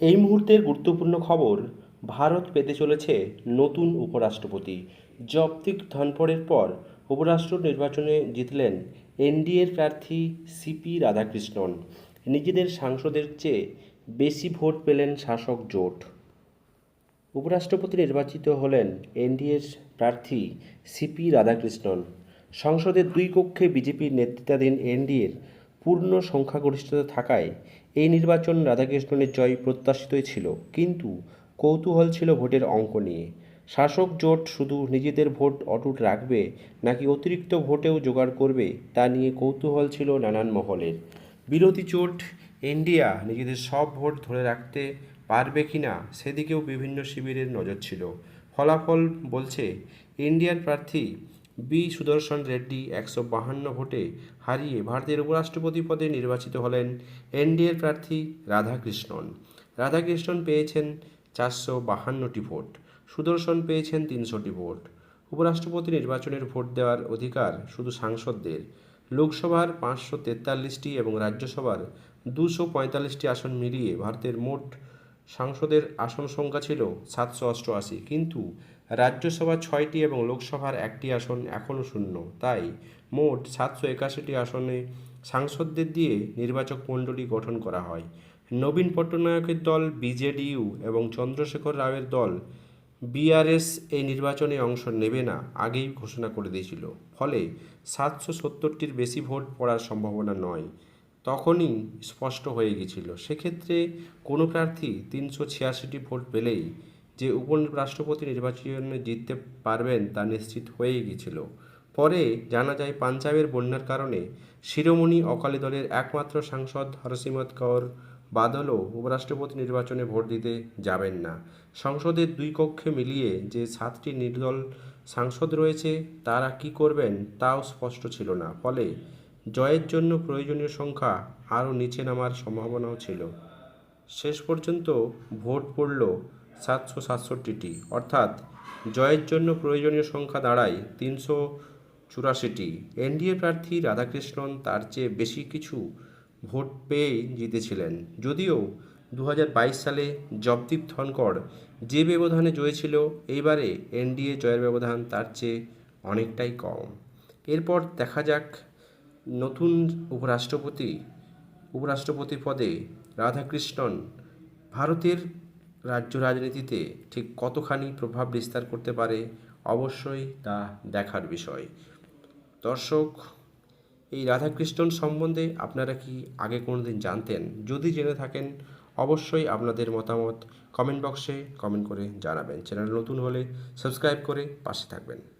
এই মুহূর্তের গুরুত্বপূর্ণ খবর ভারত পেতে চলেছে নতুন উপরাষ্ট্রপতি। জগদীপ ধনপড়ের পর উপরাষ্ট্র নির্বাচনে জিতলেন এনডিএর প্রার্থী সিপি রাধাকৃষ্ণন। নিজেদের সাংসদের চেয়ে বেশি ভোট পেলেন শাসক জোট। উপরাষ্ট্রপতি নির্বাচিত হলেন এনডিএর প্রার্থী সিপি রাধাকৃষ্ণন। সংসদের দুই কক্ষে বিজেপির নেতৃত্বাধীন এনডিএর পূর্ণ সংখ্যাগরিষ্ঠতা থাকায় এই নির্বাচন রাধাকৃষ্ণনের জয় প্রত্যাশিতই ছিল। কিন্তু কৌতূহল ছিল ভোটের অঙ্ক নিয়ে। শাসক জোট শুধু নিজেদের ভোট অটুট রাখবে নাকি অতিরিক্ত ভোটেও জোগাড় করবে তা নিয়ে কৌতূহল ছিল নানান মহলের। বিরোধী জোট ইন্ডিয়া নিজেদের সব ভোট ধরে রাখতে পারবে কি না সেদিকেও বিভিন্ন শিবিরের নজর ছিল। ফলাফল বলছে ইন্ডিয়ার প্রার্থী বি সুদর্শন রেড্ডি একশো বাহান্ন ভোটে হারিয়ে ভারতের উপরাষ্ট্রপতি পদে নির্বাচিত হলেন এনডিএর প্রার্থী রাধাকৃষ্ণন। রাধাকৃষ্ণন পেয়েছেন চারশো বাহান্নটি ভোট, সুদর্শন পেয়েছেন তিনশোটি ভোট। উপরাষ্ট্রপতি নির্বাচনের ভোট দেওয়ার অধিকার শুধু সাংসদদের। লোকসভার পাঁচশো তেতাল্লিশটি এবং রাজ্যসভার দুশো পঁয়তাল্লিশটি আসন মিলিয়ে ভারতের মোট সাংসদের আসন সংখ্যা ছিল সাতশো অষ্টআশি। কিন্তু রাজ্যসভা ছয়টি এবং লোকসভার একটি আসন এখনও শূন্য। তাই মোট সাতশো একাশিটি আসনে সাংসদদের দিয়ে নির্বাচক মণ্ডলী গঠন করা হয়। নবীন পট্টনায়কের দল বিজেডিইউ এবং চন্দ্রশেখর রাওয়ের দল বিআরএস এই নির্বাচনে অংশ নেবে না, আগেই ঘোষণা করে দিয়েছিল। ফলে সাতশো সত্তরটির বেশি ভোট পড়ার সম্ভাবনা নয়। তখনই স্পষ্ট হয়ে গিয়েছিল সেক্ষেত্রে কোনো প্রার্থী তিনশো ছিয়াশিটি ভোট পেলেই যে উপরাষ্ট্রপতি নির্বাচনে জিততে পারবেন তা নিশ্চিত হয়ে গিয়েছিল। পরে জানা যায়, পাঞ্জাবের বন্যার কারণে শিরোমণি অকালি দলের একমাত্র সাংসদ হরসিমত কৌর বাদলও উপরাষ্ট্রপতি নির্বাচনে ভোট দিতে যাবেন না। সংসদের দুই কক্ষে মিলিয়ে যে সাতটি নির্দল সাংসদ রয়েছে, তারা কি করবেন তাও স্পষ্ট ছিল না। ফলে জয়ের জন্য প্রয়োজনীয় সংখ্যা আরও নিচে নামার সম্ভাবনাও ছিল। শেষ পর্যন্ত ভোট পড়ল সাতশো সাতষট্টিটি। অর্থাৎ জয়ের জন্য প্রয়োজনীয় সংখ্যা দাঁড়ায় তিনশো চুরাশিটি। এনডিএ প্রার্থী রাধাকৃষ্ণন তার চেয়ে বেশি কিছু ভোট পেয়ে জিতেছিলেন। যদিও দু হাজার বাইশ সালে জবদীপ ধনকড় যে ব্যবধানে জয় ছিল এইবারে এনডিএ জয়ের ব্যবধান তার চেয়ে অনেকটাই কম। এরপর দেখা যাক নতুন উপরাষ্ট্রপতি উপরাষ্ট্রপতি পদে রাধাকৃষ্ণন ভারতের রাজ্য রাজনীতিতে ঠিক কতখানি প্রভাব বিস্তার করতে পারে, অবশ্যই তা দেখার বিষয়। দর্শক, এই রাধাকৃষ্ণন সম্বন্ধে আপনারা কি আগে কোনো দিন জানতেন? যদি জেনে থাকেন, অবশ্যই আপনাদের মতামত কমেন্ট বক্সে কমেন্ট করে জানাবেন। চ্যানেল নতুন হলে সাবস্ক্রাইব করে পাশে থাকবেন।